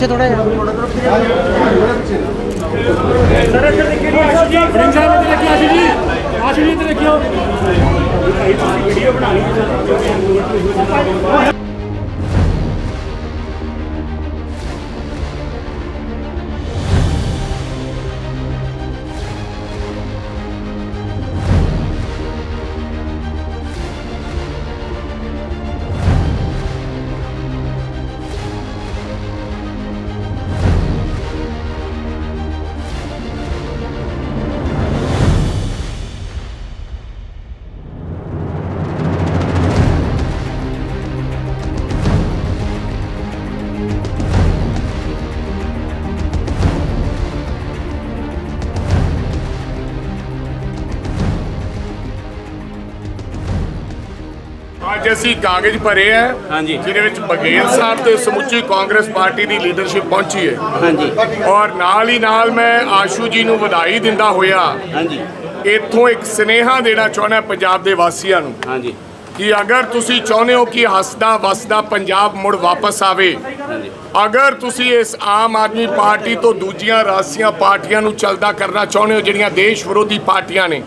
ਪਿੱਛੇ ਥੋੜਾ ਜਿਹਾ। ਬ੍ਰਿੰਗ ਸਾਹਿਬ ਇੱਧਰ ਦੇਖਿਓ, ਆਸ਼ੂ ਜੀ। ਆਸ਼ੂ ਜੀ ਇੱਧਰ ਦੇਖਿਓ। ਵੀਡੀਓ ਬਣਾਣੀ ਅੱਜ ਅਸੀਂ ਕਾਗਜ਼ ਭਰੇ ਆ ਹਾਂਜੀ। ਜਿਹਦੇ ਵਿੱਚ ਬਗੇਲ ਸਾਹਿਬ ਤੇ ਸਮੁੱਚੀ ਕਾਂਗਰਸ ਪਾਰਟੀ ਦੀ ਲੀਡਰਸ਼ਿਪ ਪਹੁੰਚੀ ਹੈ। ਹਾਂਜੀ। ਔਰ ਨਾਲ ਹੀ ਨਾਲ ਮੈਂ ਆਸ਼ੂ ਜੀ ਨੂੰ ਵਧਾਈ ਦਿੰਦਾ ਹੋਇਆ ਹਾਂਜੀ। ਇੱਥੋਂ ਇੱਕ ਸਨੇਹਾ ਦੇਣਾ ਚਾਹੁੰਦਾ ਪੰਜਾਬ ਦੇ ਵਾਸੀਆਂ ਨੂੰ ਹਾਂਜੀ। ਕਿ ਅਗਰ ਤੁਸੀਂ ਚਾਹੁੰਦੇ ਹੋ ਕਿ ਹੱਸਦਾ ਵਸਦਾ ਪੰਜਾਬ ਮੁੜ ਵਾਪਸ ਆਵੇ ਅਗਰ ਤੁਸੀਂ ਇਸ ਆਮ ਆਦਮੀ ਪਾਰਟੀ ਤੋਂ ਦੂਜੀਆਂ ਰਾਸੀਆਂ ਪਾਰਟੀਆਂ ਨੂੰ ਚਲਦਾ ਕਰਨਾ ਚਾਹੁੰਦੇ ਹੋ, ਜਿਹੜੀਆਂ ਦੇਸ਼ ਵਿਰੋਧੀ ਪਾਰਟੀਆਂ ਨੇ,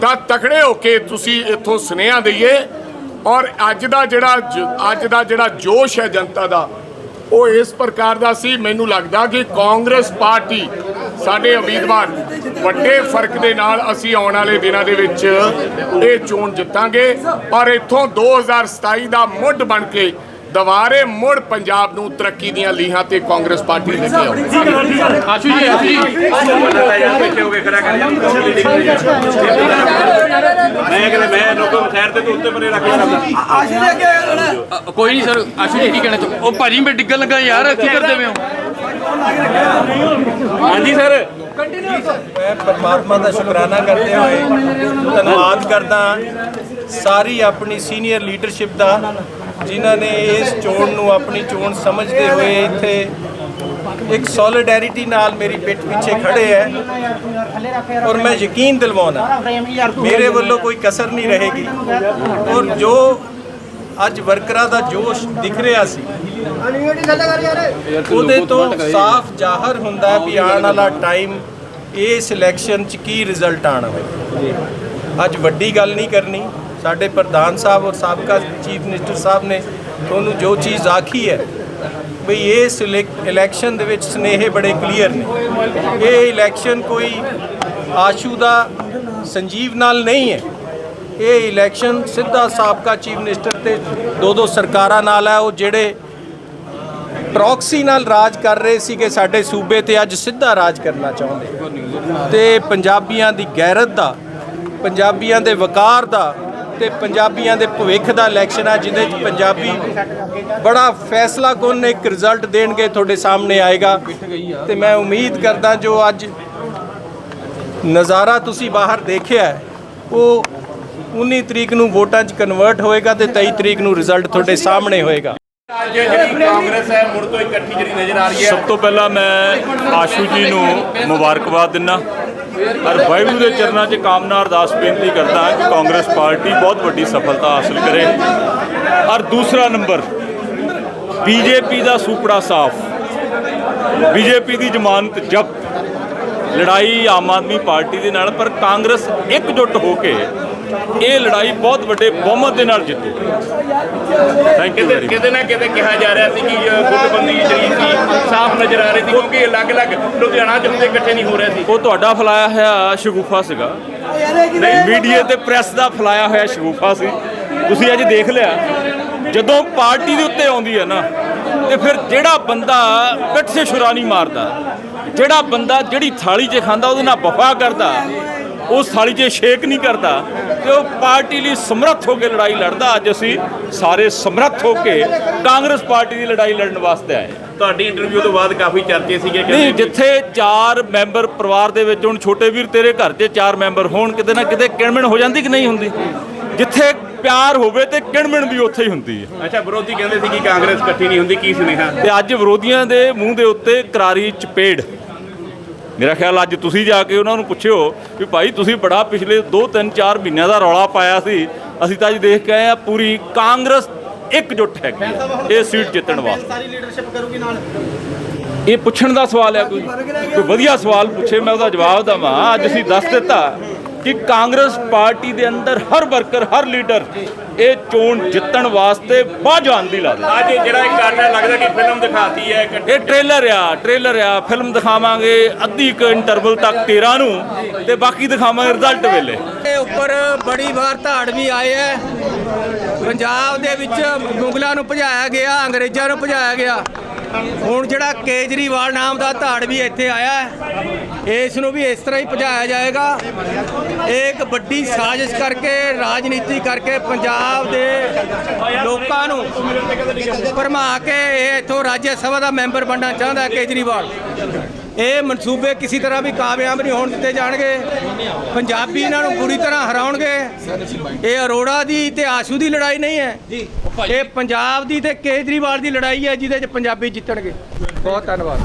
ਤਾਂ ਤਕੜੇ ਹੋ ਕੇ ਤੁਸੀਂ ਇੱਥੋਂ ਸੁਨੇਹਾ ਦਈਏ। ਔਰ ਅੱਜ ਦਾ ਜਿਹੜਾ ਅੱਜ ਦਾ ਜਿਹੜਾ ਜੋਸ਼ ਹੈ ਜਨਤਾ ਦਾ, ਉਹ ਇਸ ਪ੍ਰਕਾਰ ਦਾ ਸੀ। ਮੈਨੂੰ ਲੱਗਦਾ ਕਿ ਕਾਂਗਰਸ ਪਾਰਟੀ ਸਾਡੇ ਉਮੀਦਵਾਰ ਵੱਡੇ ਫ਼ਰਕ ਦੇ ਨਾਲ ਅਸੀਂ ਆਉਣ ਵਾਲੇ ਦਿਨਾਂ ਦੇ ਵਿੱਚ ਇਹ ਚੋਣ ਜਿੱਤਾਂਗੇ। ਔਰ ਇੱਥੋਂ 2027 ਦਾ ਮੁੱਢ ਬਣ ਕੇ ਦੁਬਾਰੇ ਮੁੜ ਪੰਜਾਬ ਨੂੰ ਤਰੱਕੀ ਦੀਆਂ ਲੀਹਾਂ ਤੇ ਕਾਂਗਰਸ ਪਾਰਟੀ ਲੈ ਕੇ ਆਉ ਆਸ਼ੂ ਜੀ ਆਸ਼ੂ ਜੀ। ਬੈਠੇ ਹੋ ਕੇ ਖੜਾ ਕਰ ਮੈਂ ਕਹਿੰਦਾ ਮੈਂ ਲੋਕਾਂ ਨੂੰ ਖੈਰ ਤੇ ਤੂੰ ਉੱਤੇ ਪਰੇ ਰੱਖ ਕੇ ਕੋਈ ਨਹੀਂ ਸਰ ਆਸ਼ੂ ਜੀ ਕੀ ਕਹਿਣਾ ਚਾਹੋ ਉਹ ਭਾਜੀ ਮੈਂ ਡਿੱਗਣ ਲੱਗਾ ਯਾਰ ਕੀ ਕਰਦੇ ਪਏ ਹੋ? ਹਾਂਜੀ ਸਰ। ਮੈਂ ਪਰਮਾਤਮਾ ਦਾ ਸ਼ੁਕਰਾਨਾ ਕਰਦੇ ਹੋਏ ਧੰਨਵਾਦ ਕਰਦਾ ਸਾਰੀ ਆਪਣੀ ਸੀਨੀਅਰ ਲੀਡਰਸ਼ਿਪ ਦਾ ਜਿਨ੍ਹਾਂ ਨੇ ਇਸ ਚੋਣ ਨੂੰ ਆਪਣੀ ਚੋਣ ਸਮਝਦੇ ਹੋਏ ਇੱਥੇ ਇੱਕ ਸੋਲੀਡੈਰਿਟੀ ਨਾਲ ਮੇਰੀ ਪਿੱਠ ਪਿੱਛੇ ਖੜੇ ਹੈ ਔਰ ਮੈਂ ਯਕੀਨ ਦਿਲਵਾਉਣਾ ਮੇਰੇ ਵੱਲੋਂ ਕੋਈ ਕਸਰ ਨਹੀਂ ਰਹੇਗੀ। ਔਰ ਜੋ ਅੱਜ ਵਰਕਰਾਂ ਦਾ ਜੋਸ਼ ਦਿਖ ਰਿਹਾ ਸੀ, ਉਹਦੇ ਤੋਂ ਸਾਫ਼ ਜ਼ਾਹਰ ਹੁੰਦਾ ਵੀ ਆਉਣ ਵਾਲਾ ਟਾਈਮ ਇਸ ਇਲੈਕਸ਼ਨ 'ਚ ਕੀ ਰਿਜ਼ਲਟ ਆਣਾ ਹੈ ਅੱਜ ਵੱਡੀ ਗੱਲ ਨਹੀਂ ਕਰਨੀ। ਸਾਡੇ ਪ੍ਰਧਾਨ ਸਾਹਿਬ ਔਰ ਸਾਬਕਾ ਚੀਫ ਮਿਨਿਸਟਰ ਸਾਹਿਬ ਨੇ ਤੁਹਾਨੂੰ ਜੋ ਚੀਜ਼ ਆਖੀ ਹੈ ਵੀ ਇਸ ਇਲੈਕ- ਇਲੈਕਸ਼ਨ ਦੇ ਵਿੱਚ ਸਨੇਹੇ ਬੜੇ ਕਲੀਅਰ ਨੇ। ਇਹ ਇਲੈਕਸ਼ਨ ਕੋਈ ਆਸ਼ੂ ਦਾ ਸੰਜੀਵ ਨਾਲ ਨਹੀਂ ਹੈ। ਇਹ ਇਲੈਕਸ਼ਨ ਸਿੱਧਾ ਸਾਬਕਾ ਚੀਫ ਮਿਨਿਸਟਰ ਤੇ ਦੋ ਦੋ ਸਰਕਾਰਾਂ ਨਾਲ ਹੈ, ਉਹ ਜਿਹੜੇ ਪ੍ਰੌਕਸੀ ਨਾਲ ਰਾਜ ਕਰ ਰਹੇ ਸੀ ਕਿ ਸਾਡੇ ਸੂਬੇ ਤੇ, ਅੱਜ ਸਿੱਧਾ ਰਾਜ ਕਰਨਾ ਚਾਹੁੰਦੇ। ਤੇ ਪੰਜਾਬੀਆਂ ਦੀ ਗੈਰਤ ਦਾ, ਪੰਜਾਬੀਆਂ ਦੇ ਵਕਾਰ ਦਾ ਤੇ ਪੰਜਾਬੀਆਂ ਦੇ ਭਵਿੱਖ ਦਾ ਇਲੈਕਸ਼ਨ ਹੈ ਜਿਹਦੇ 'ਚ ਪੰਜਾਬੀ ਬੜਾ ਫੈਸਲਾ ਕੁਨ ਇੱਕ ਰਿਜ਼ਲਟ ਦੇਣਗੇ ਤੁਹਾਡੇ ਸਾਹਮਣੇ ਆਏਗਾ। ਤੇ ਮੈਂ ਉਮੀਦ ਕਰਦਾ ਜੋ ਅੱਜ ਨਜ਼ਾਰਾ ਤੁਸੀਂ ਬਾਹਰ ਦੇਖਿਆ ਉਹ 19 ਤਰੀਕ ਨੂੰ ਵੋਟਾਂ 'ਚ ਕਨਵਰਟ ਹੋਏਗਾ ਤੇ 23 ਤਰੀਕ ਨੂੰ ਰਿਜ਼ਲਟ ਤੁਹਾਡੇ ਸਾਹਮਣੇ ਹੋਏਗਾ। ਅੱਜ ਜਿਹੜੀ ਕਾਂਗਰਸ ਹੈ ਮੁੜ ਤੋਂ ਇਕੱਠੀ ਜਿਹੜੀ ਨਜ਼ਰ ਆ ਰਹੀ ਹੈ ਸਭ ਤੋਂ ਪਹਿਲਾਂ ਮੈਂ ਆਸ਼ੂ ਜੀ ਨੂੰ ਮੁਬਾਰਕਬਾਦ ਦਿੰਦਾ। ਔਰ ਵਾਹਿਗੁਰੂ ਦੇ ਚਰਨਾਂ 'ਚ ਕਾਮਨਾ ਅਰਦਾਸ ਬੇਨਤੀ ਕਰਦਾ ਹਾਂ ਕਿ ਕਾਂਗਰਸ ਪਾਰਟੀ ਬਹੁਤ ਵੱਡੀ ਸਫਲਤਾ ਹਾਸਲ ਕਰੇ। ਔਰ ਦੂਸਰਾ ਨੰਬਰ, ਬੀਜੇਪੀ ਦਾ ਸੁਪੜਾ ਸਾਫ਼। ਬੀਜੇਪੀ ਦੀ ਜ਼ਮਾਨਤ ਜ਼ਬਤ। ਲੜਾਈ ਆਮ ਆਦਮੀ ਪਾਰਟੀ ਦੇ ਨਾਲ, ਪਰ ਕਾਂਗਰਸ ਇਕਜੁੱਟ ਹੋ ਕੇ ਇਹ ਲੜਾਈ ਬਹੁਤ ਵੱਡੇ ਬਹੁਮਤ ਦੇ ਨਾਲ ਜਿੱਤੂ। ਥੈਂਕ ਯੂ ਕਿਤੇ ਵੈਰੀ ਕਿਤੇ ਨਾ ਕਿਤੇ ਕਿਹਾ ਜਾ ਰਿਹਾ ਸੀ ਕਿ ਗੁੱਟਬੰਦੀ ਜਿਹੜੀ ਸੀ ਸਾਫ਼ ਨਜ਼ਰ ਆ ਰਹੀ ਸੀ ਕਿਉਂਕਿ ਅਲੱਗ-ਅਲੱਗ ਲੁਧਿਆਣਾ ਚ ਹੁੰਦੇ ਇਕੱਠੇ ਨਹੀਂ ਹੋ ਰਹੇ ਸੀ। ਉਹ ਤੁਹਾਡਾ ਫਲਾਇਆ ਹੋਇਆ ਸ਼ਗੂਫਾ ਸੀਗਾ। ਨਹੀਂ ਮੀਡੀਆ ਤੇ ਪ੍ਰੈਸ ਦਾ ਫਲਾਇਆ ਹੋਇਆ ਸ਼ਗੂਫਾ ਸੀ। ਤੁਸੀਂ ਅੱਜ ਦੇਖ ਲਿਆ ਜਦੋਂ ਪਾਰਟੀ ਦੇ ਉੱਤੇ ਆਉਂਦੀ ਹੈ ਨਾ ਤੇ ਫਿਰ ਜਿਹੜਾ ਬੰਦਾ ਪਿੱਠ 'ਤੇ ਛੁਰਾ ਨਹੀਂ ਮਾਰਦਾ ਜਿਹੜਾ ਬੰਦਾ ਜਿਹੜੀ ਥਾਲੀ 'ਚ ਖਾਂਦਾ ਉਹਦੇ ਨਾਲ ਵਫਾ ਕਰਦਾ ਉਸ ਥਾਲੀ 'ਚ ਛੇਕ ਨਹੀਂ ਕਰਦਾ ਤੇ ਉਹ ਪਾਰਟੀ ਲਈ ਸਮਰੱਥ ਹੋ ਕੇ ਲੜਾਈ ਲੜਦਾ। ਅੱਜ ਅਸੀਂ ਸਾਰੇ ਸਮਰੱਥ ਹੋ ਕੇ ਕਾਂਗਰਸ ਪਾਰਟੀ ਦੀ ਲੜਾਈ ਲੜਨ ਵਾਸਤੇ ਆਏ ਤੁਹਾਡੀ ਇੰਟਰਵਿਊ ਤੋਂ ਬਾਅਦ ਕਾਫੀ ਚਰਚੇ ਸੀਗੇ ਨਹੀਂ ਜਿੱਥੇ ਚਾਰ ਮੈਂਬਰ ਪਰਿਵਾਰ ਦੇ ਵਿੱਚ ਹੁਣ ਛੋਟੇ ਵੀਰ ਤੇਰੇ ਘਰ 'ਚ ਚਾਰ ਮੈਂਬਰ ਹੋਣ ਕਿਤੇ ਨਾ ਕਿਤੇ ਕਿਣਮਿਣ ਹੋ ਜਾਂਦੀ ਕਿ ਨਹੀਂ ਹੁੰਦੀ? ਜਿੱਥੇ ਪਿਆਰ ਹੋਵੇ ਤੇ ਕਿਣਮਿਣ ਵੀ ਉੱਥੇ ਹੀ ਹੁੰਦੀ ਹੈ। ਅੱਛਾ ਵਿਰੋਧੀ ਕਹਿੰਦੇ ਸੀ ਕਿ ਕਾਂਗਰਸ ਇਕੱਠੀ ਨਹੀਂ ਹੁੰਦੀ ਕੀ ਸੁਨੇਹਾ? ਤੇ ਅੱਜ ਵਿਰੋਧੀਆਂ ਦੇ ਮੂੰਹ ਦੇ ਉੱਤੇ ਕਰਾਰੀ ਚਪੇੜ। ਮੇਰਾ ਖਿਆਲ ਅੱਜ ਤੁਸੀਂ ਜਾ ਕੇ ਉਹਨਾਂ ਨੂੰ ਪੁੱਛਿਓ ਵੀ ਭਾਈ ਤੁਸੀਂ ਬੜਾ ਪਿਛਲੇ 2 3 4 ਮਹੀਨਿਆਂ ਦਾ ਰੌਲਾ ਪਾਇਆ ਸੀ। ਅਸੀਂ ਤਾਂ ਅੱਜ ਦੇਖ ਕੇ ਆਏ ਆ ਪੂਰੀ ਕਾਂਗਰਸ ਇਕਜੁੱਟ ਹੈਗੀ ਹੈ ਇਹ ਸੀਟ ਜਿੱਤਣ ਵਾਸਤੇ। ਸਾਰੀ ਲੀਡਰਸ਼ਿਪ ਕਰੂਗੀ ਨਾਲ। ਇਹ ਪੁੱਛਣ ਦਾ ਸਵਾਲ ਹੈ ਕੋਈ। ਕੋਈ ਵਧੀਆ ਸਵਾਲ ਪੁੱਛੇ ਮੈਂ ਉਹਦਾ ਜਵਾਬ ਦਵਾਂ। ਅੱਜ ਅਸੀਂ ਦੱਸ ਦਿੱਤਾ। ਕਿ ਕਾਂਗਰਸ ਪਾਰਟੀ ਦੇ ਅੰਦਰ ਹਰ ਵਰਕਰ ਹਰ ਲੀਡਰ ਇਹ ਚੋਣ ਜਿੱਤਣ ਵਾਸਤੇ ਬਾਹ ਜਾਨ ਦੀ ਲਾ ਦੇ ਅੱਜ ਜਿਹੜਾ ਇੱਕ ਕਾਟਾ ਲੱਗਦਾ ਕਿ ਫਿਲਮ ਦਿਖਾਤੀ ਹੈ ਇੱਕ ਇਹ ਟ੍ਰੇਲਰ ਆ ਟ੍ਰੇਲਰ ਆ। ਫਿਲਮ ਦਿਖਾਵਾਂਗੇ ਅੱਧੀ ਕੁ ਇੰਟਰਵਲ ਤੱਕ 13 ਨੂੰ ਤੇ ਬਾਕੀ ਦਿਖਾਵਾਂਗੇ ਰਿਜ਼ਲਟ ਵੇਲੇ। ਦੇ ਉੱਪਰ ਬੜੀ ਵਾਰ ਧਾੜ ਵੀ ਆਏ ਹੈ। ਪੰਜਾਬ ਦੇ ਵਿੱਚ ਮੁਗਲਾਂ ਨੂੰ ਭਜਾਇਆ ਗਿਆ ਅੰਗਰੇਜ਼ਾਂ ਨੂੰ ਭਜਾਇਆ ਗਿਆ। ਹੁਣ ਜਿਹੜਾ ਕੇਜਰੀਵਾਲ ਨਾਮ ਦਾ ਧਾੜ ਵੀ ਇੱਥੇ ਆਇਆ ਹੈ, ਇਸ ਨੂੰ ਵੀ ਇਸ ਤਰ੍ਹਾਂ ਹੀ ਭਜਾਇਆ ਜਾਏਗਾ। ਇਹ ਇੱਕ ਵੱਡੀ ਸਾਜ਼ਿਸ਼ ਕਰਕੇ, ਰਾਜਨੀਤੀ ਕਰਕੇ ਪੰਜਾਬ ਦੇ ਲੋਕਾਂ ਨੂੰ ਭਰਮਾ ਕੇ ਇਹ ਇੱਥੋਂ ਰਾਜ ਸਭਾ ਦਾ ਮੈਂਬਰ ਬਣਨਾ ਚਾਹੁੰਦਾ ਕੇਜਰੀਵਾਲ। ਇਹ ਮਨਸੂਬੇ ਕਿਸੇ ਤਰ੍ਹਾਂ ਵੀ ਕਾਮਯਾਬ ਨਹੀਂ ਹੋਣ ਦਿੱਤੇ ਜਾਣਗੇ। ਪੰਜਾਬੀ ਇਹਨਾਂ ਨੂੰ ਪੂਰੀ ਤਰ੍ਹਾਂ ਹਰਾਉਣਗੇ। ਇਹ ਅਰੋੜਾ ਦੀ ਤੇ ਆਸ਼ੂ ਦੀ ਲੜਾਈ ਨਹੀਂ ਹੈ। ਇਹ ਪੰਜਾਬ ਦੀ ਤੇ ਕੇਜਰੀਵਾਲ ਦੀ ਲੜਾਈ ਹੈ ਜਿਹਦੇ 'ਚ ਪੰਜਾਬੀ ਜਿੱਤਣਗੇ। ਬਹੁਤ ਧੰਨਵਾਦ।